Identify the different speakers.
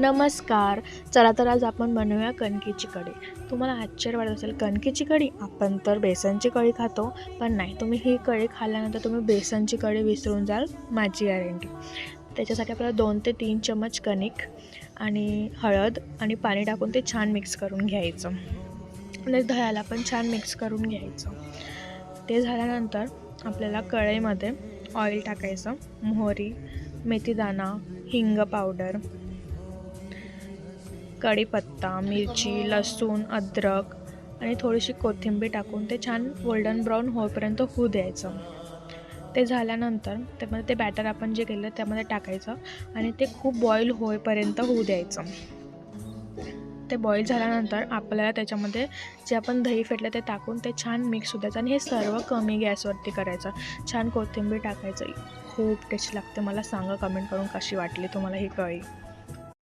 Speaker 1: नमस्कार. चला तर आज आपण बनवूया कणकेची कढी. तुम्हाला आश्चर्य वाटत असेल कणकेची कढी? आपण तर बेसनची कढी खातो पण नाही तुम्ही ही कढी खाल्ल्यानंतर तुम्ही बेसनची कढी विसरून जाल माझी गॅरंटी त्याच्यासाठी आपल्याला दोन ते तीन चमच कणिक आणि हळद आणि पाणी टाकून ते छान मिक्स करून घ्यायचं. आणि दह्याला पण छान मिक्स करून घ्यायचं. ते झाल्यानंतर आपल्याला कढईमध्ये ऑइल टाकायचं मोहरी मेथीदाणा हिंग पावडर कढीपत्ता मिरची लसूण अद्रक आणि थोडीशी कोथिंबीर टाकून ते छान गोल्डन ब्राऊन होईपर्यंत होऊ द्यायचं. ते झाल्यानंतर त्यामध्ये ते बॅटर आपण जे केलं त्यामध्ये टाकायचं आणि ते खूप बॉईल होईपर्यंत होऊ द्यायचं. ते बॉईल झाल्यानंतर आपल्याला त्याच्यामध्ये जे आपण दही फेटलं ते टाकून ते छान मिक्स होऊ द्यायचं आणि हे सर्व कमी गॅसवरती करायचं. छान कोथिंबीर टाकायचं. खूप टेस्ट लागते. मला सांगा कमेंट करून कशी वाटली तुम्हाला ही कळी